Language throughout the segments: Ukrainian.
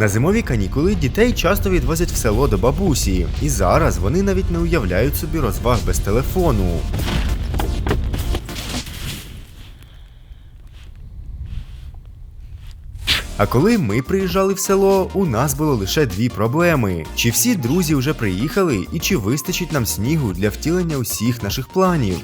На зимові канікули дітей часто відвозять в село до бабусі, і зараз вони навіть не уявляють собі розваг без телефону. А коли ми приїжджали в село, у нас було лише дві проблеми: чи всі друзі вже приїхали, і чи вистачить нам снігу для втілення усіх наших планів.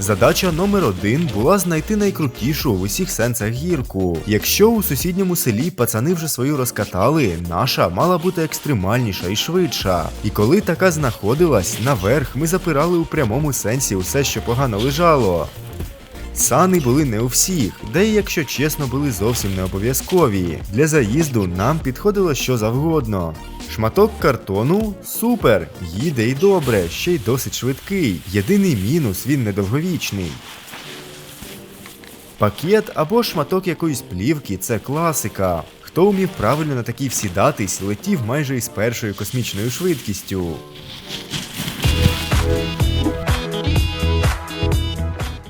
Задача номер один була знайти найкрутішу в усіх сенсах гірку. Якщо у сусідньому селі пацани вже свою розкатали, наша мала бути екстремальніша і швидша. І коли така знаходилась, наверх ми запирали у прямому сенсі усе, що погано лежало. Сани були не у всіх, де й, якщо чесно, були зовсім не обов'язкові. Для заїзду нам підходило що завгодно. Шматок картону супер, їде й добре, ще й досить швидкий. Єдиний мінус він недовговічний. Пакет або шматок якоїсь плівки це класика. Хто вмів правильно на такій всідатись, летів майже із першою космічною швидкістю.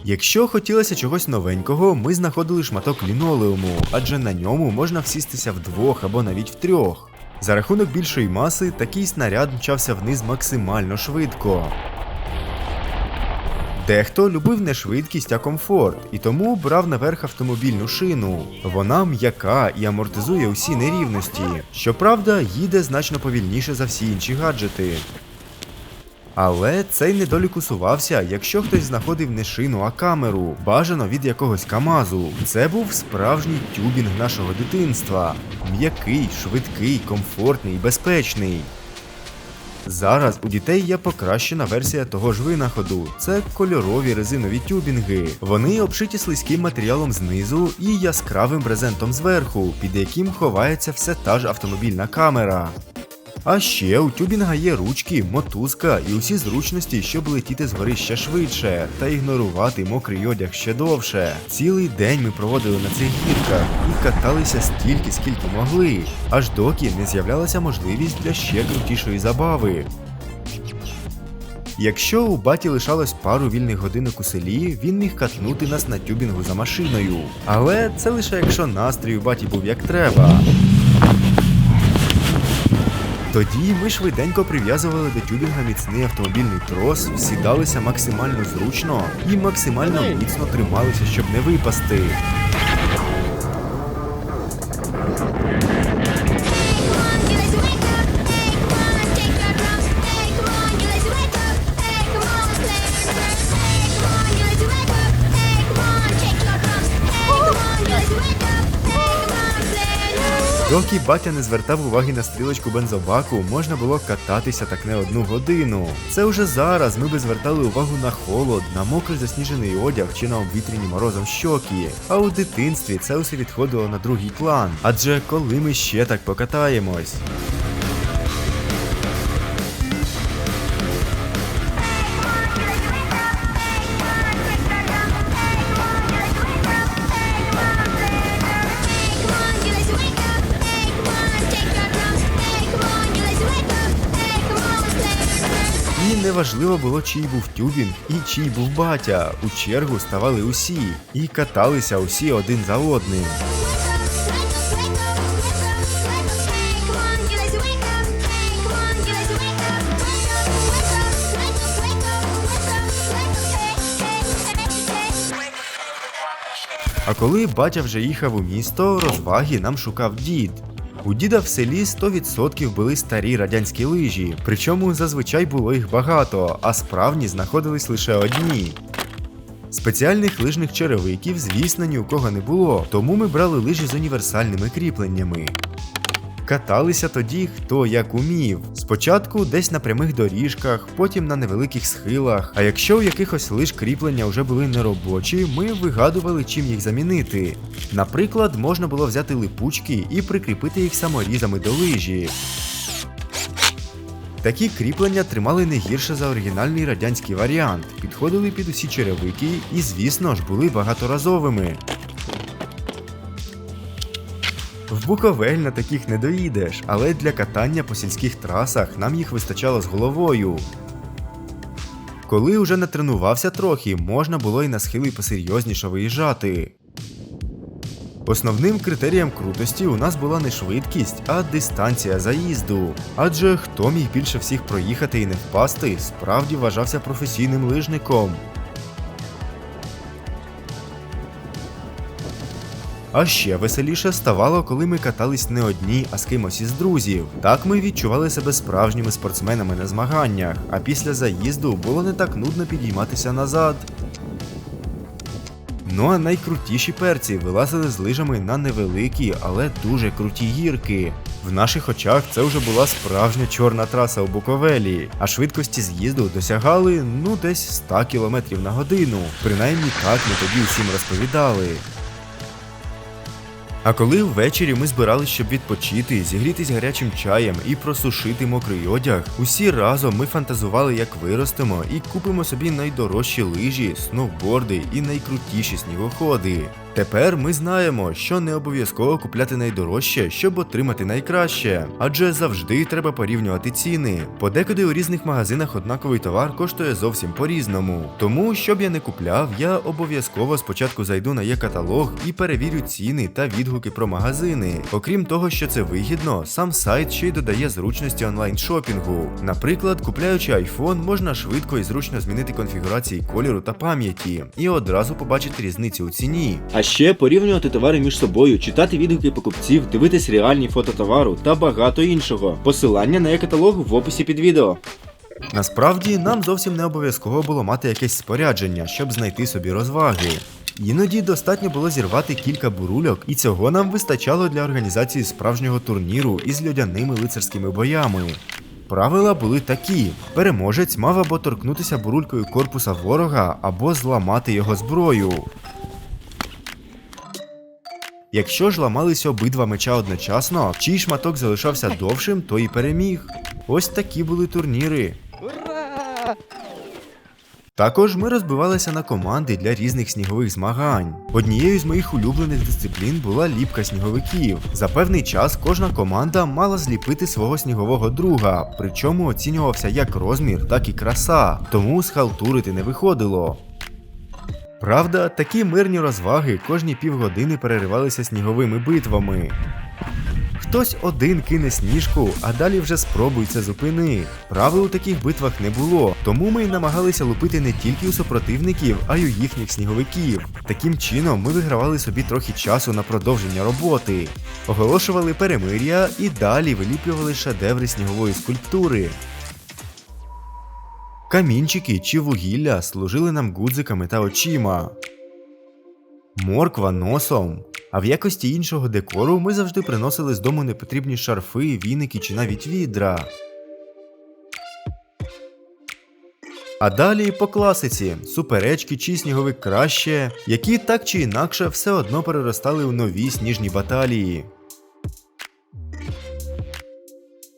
Якщо хотілося чогось новенького, ми знаходили шматок лінолеуму, адже на ньому можна всістися вдвох або навіть втрьох. За рахунок більшої маси, такий снаряд мчався вниз максимально швидко. Дехто любив не швидкість, а комфорт, і тому брав наверх автомобільну шину. Вона м'яка і амортизує усі нерівності. Щоправда, їде значно повільніше за всі інші гаджети. Але цей недолік усувався, якщо хтось знаходив не шину, а камеру, бажано від якогось Камазу. Це був справжній тюбінг нашого дитинства. М'який, швидкий, комфортний, безпечний. Зараз у дітей є покращена версія того ж винаходу. Це кольорові резинові тюбінги. Вони обшиті слизьким матеріалом знизу і яскравим брезентом зверху, під яким ховається все та ж автомобільна камера. А ще у тюбінга є ручки, мотузка і усі зручності, щоб летіти з гори ще швидше та ігнорувати мокрий одяг ще довше. Цілий день ми проводили на цих гірках і каталися стільки, скільки могли, аж доки не з'являлася можливість для ще крутішої забави. Якщо у баті лишалось пару вільних годинок у селі, він міг катнути нас на тюбінгу за машиною. Але це лише якщо настрій у баті був як треба. Тоді ми швиденько прив'язували до тюбінга міцний автомобільний трос, сідалися максимально зручно і максимально міцно трималися, щоб не випасти. Доки батя не звертав уваги на стрілочку бензобаку, можна було кататися так не одну годину. Це уже зараз ми би звертали увагу на холод, на мокрий засніжений одяг чи на обвітряні морозом щоки. А у дитинстві це усе відходило на другий план. Адже коли ми ще так покатаємось. Неважливо було, чий був тюбінг і чий був батя. У чергу ставали усі і каталися усі один за одним. А коли батя вже їхав у місто, розваги нам шукав дід. У діда в селі 100% були старі радянські лижі, причому зазвичай було їх багато, а справні знаходились лише одні. Спеціальних лижних черевиків, звісно, ні у кого не було, тому ми брали лижі з універсальними кріпленнями. Каталися тоді хто як умів. Спочатку десь на прямих доріжках, потім на невеликих схилах. А якщо у якихось лиж кріплення вже були неробочі, ми вигадували, чим їх замінити. Наприклад, можна було взяти липучки і прикріпити їх саморізами до лижі. Такі кріплення тримали не гірше за оригінальний радянський варіант, підходили під усі черевики і, звісно ж, були багаторазовими. В Буковель на таких не доїдеш, але для катання по сільських трасах нам їх вистачало з головою. Коли уже натренувався трохи, можна було і на схили посерйозніше виїжджати. Основним критерієм крутості у нас була не швидкість, а дистанція заїзду. Адже хто міг більше всіх проїхати і не впасти, справді вважався професійним лижником. А ще веселіше ставало, коли ми катались не одні, а з кимось із друзів. Так ми відчували себе справжніми спортсменами на змаганнях, а після заїзду було не так нудно підійматися назад. Ну а найкрутіші перці вилазили з лижами на невеликі, але дуже круті гірки. В наших очах це вже була справжня чорна траса у Буковелі, а швидкості з'їзду досягали ну десь 100 км на годину. Принаймні так ми тоді всім розповідали. А коли ввечері ми збирались, щоб відпочити, зігрітись гарячим чаєм і просушити мокрий одяг, усі разом ми фантазували, як виростемо і купимо собі найдорожчі лижі, сноуборди і найкрутіші снігоходи. Тепер ми знаємо, що не обов'язково купляти найдорожче, щоб отримати найкраще, адже завжди треба порівнювати ціни. Подекуди у різних магазинах однаковий товар коштує зовсім по-різному. Тому, щоб я не купляв, я обов'язково спочатку зайду на є-каталог і перевірю ціни та відгуки про магазини. Окрім того, що це вигідно, сам сайт ще й додає зручності онлайн-шопінгу. Наприклад, купляючи iPhone, можна швидко і зручно змінити конфігурації кольору та пам'яті і одразу побачити різницю у ціні. А ще порівнювати товари між собою, читати відгуки покупців, дивитись реальні фото товару та багато іншого. Посилання на е-каталог в описі під відео. Насправді нам зовсім не обов'язково було мати якесь спорядження, щоб знайти собі розваги. Іноді достатньо було зірвати кілька бурульок, і цього нам вистачало для організації справжнього турніру із льодяними лицарськими боями. Правила були такі: переможець мав або торкнутися бурулькою корпуса ворога, або зламати його зброю. Якщо ж ламалися обидва меча одночасно, чий шматок залишався довшим, то і переміг. Ось такі були турніри. Також ми розбивалися на команди для різних снігових змагань. Однією з моїх улюблених дисциплін була ліпка сніговиків. За певний час кожна команда мала зліпити свого снігового друга, причому оцінювався як розмір, так і краса, тому схалтурити не виходило. Правда, такі мирні розваги кожні півгодини переривалися сніговими битвами. Хтось один кине сніжку, а далі вже спробуй це зупини. Правил у таких битвах не було, тому ми намагалися лупити не тільки у супротивників, а й у їхніх сніговиків. Таким чином ми вигравали собі трохи часу на продовження роботи, оголошували перемир'я і далі виліплювали шедеври снігової скульптури. Камінчики чи вугілля служили нам гудзиками та очима. Морква носом. А в якості іншого декору ми завжди приносили з дому непотрібні шарфи, віники чи навіть відра. А далі по класиці суперечки чи сніговик краще, які так чи інакше все одно переростали у нові сніжні баталії.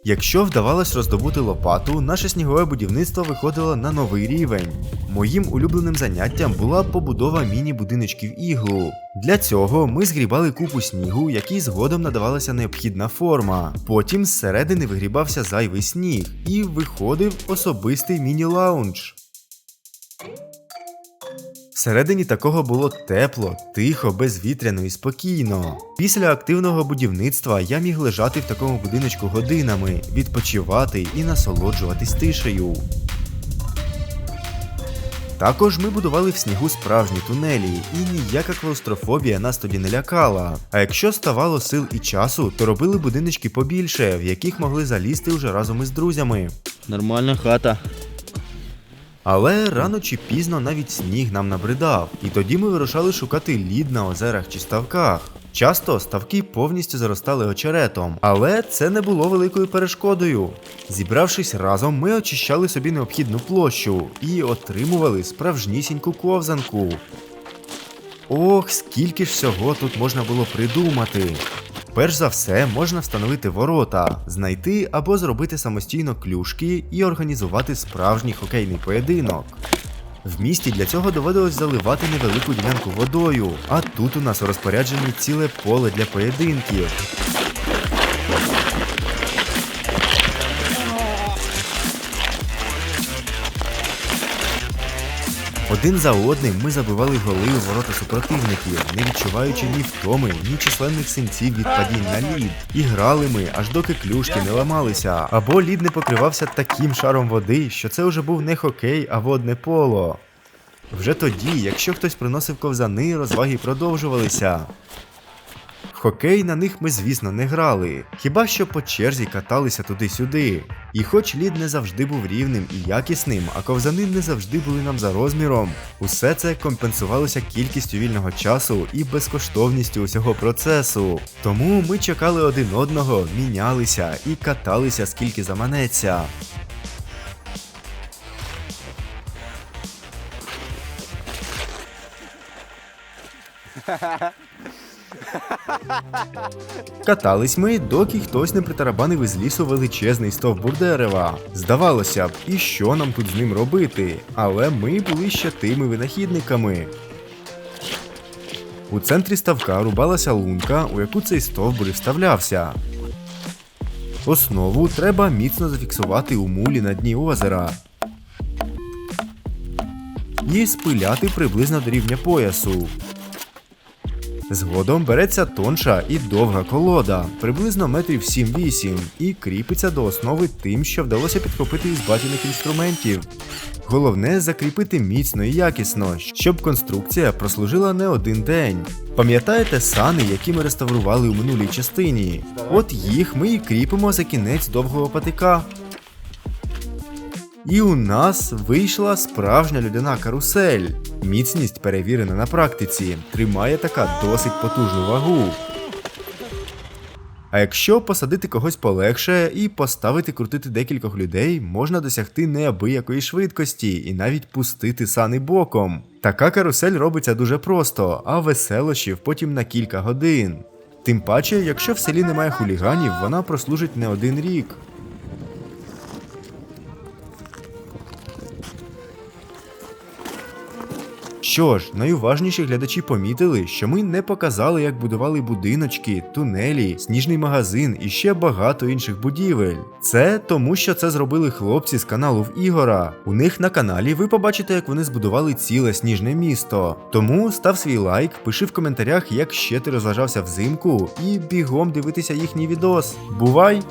Якщо вдавалось роздобути лопату, наше снігове будівництво виходило на новий рівень. Моїм улюбленим заняттям була побудова міні-будиночків іглу. Для цього ми згрібали купу снігу, якій згодом надавалася необхідна форма. Потім зсередини вигрібався зайвий сніг, і виходив особистий міні-лаунж. Всередині такого було тепло, тихо, безвітряно і спокійно. Після активного будівництва я міг лежати в такому будиночку годинами, відпочивати і насолоджуватись тишею. Також ми будували в снігу справжні тунелі, і ніяка клаустрофобія нас тоді не лякала. А якщо ставало сил і часу, то робили будиночки побільше, в яких могли залізти вже разом із друзями. Нормальна хата. Але рано чи пізно навіть сніг нам набридав, і тоді ми вирушали шукати лід на озерах чи ставках. Часто ставки повністю заростали очеретом, але це не було великою перешкодою. Зібравшись разом, ми очищали собі необхідну площу і отримували справжнісіньку ковзанку. Ох, скільки ж всього тут можна було придумати. Перш за все, можна встановити ворота, знайти або зробити самостійно клюшки і організувати справжній хокейний поєдинок. В місті для цього доводилось заливати невелику ділянку водою, а тут у нас у розпорядженні ціле поле для поєдинків. Один за одним ми забивали голи у ворота супротивників, не відчуваючи ні втоми, ні численних синців від падінь на лід. І грали ми, аж доки клюшки не ламалися, або лід не покривався таким шаром води, що це вже був не хокей, а водне поло. Вже тоді, якщо хтось приносив ковзани, розваги продовжувалися. Хокей на них ми, звісно, не грали, хіба що по черзі каталися туди-сюди. І хоч лід не завжди був рівним і якісним, а ковзани не завжди були нам за розміром, усе це компенсувалося кількістю вільного часу і безкоштовністю усього процесу. Тому ми чекали один одного, мінялися і каталися скільки заманеться. Катались ми, доки хтось не притарабанив із лісу величезний стовбур дерева. Здавалося б, і що нам тут з ним робити? Але ми були ще тими винахідниками. У центрі ставка рубалася лунка, у яку цей стовбур і вставлявся. Основу треба міцно зафіксувати у мулі на дні озера. І спиляти приблизно до рівня поясу. Згодом береться тонша і довга колода, приблизно метрів 7-8, і кріпиться до основи тим, що вдалося підхопити із батіних інструментів. Головне закріпити міцно і якісно, щоб конструкція прослужила не один день. Пам'ятаєте сани, які ми реставрували у минулій частині? От їх ми і кріпимо за кінець довгого патика. І у нас вийшла справжня людяна карусель. Міцність перевірена на практиці, тримає така досить потужну вагу. А якщо посадити когось полегше і поставити крутити декількох людей, можна досягти неабиякої швидкості і навіть пустити сани боком. Така карусель робиться дуже просто, а веселощів потім на кілька годин. Тим паче, якщо в селі немає хуліганів, вона прослужить не один рік. Що ж, найуважніші глядачі помітили, що ми не показали, як будували будиночки, тунелі, сніжний магазин і ще багато інших будівель. Це тому, що це зробили хлопці з каналу в Ігора. У них на каналі ви побачите, як вони збудували ціле сніжне місто. Тому став свій лайк, пиши в коментарях, як ще ти розважався взимку, і бігом дивитися їхній відос. Бувай!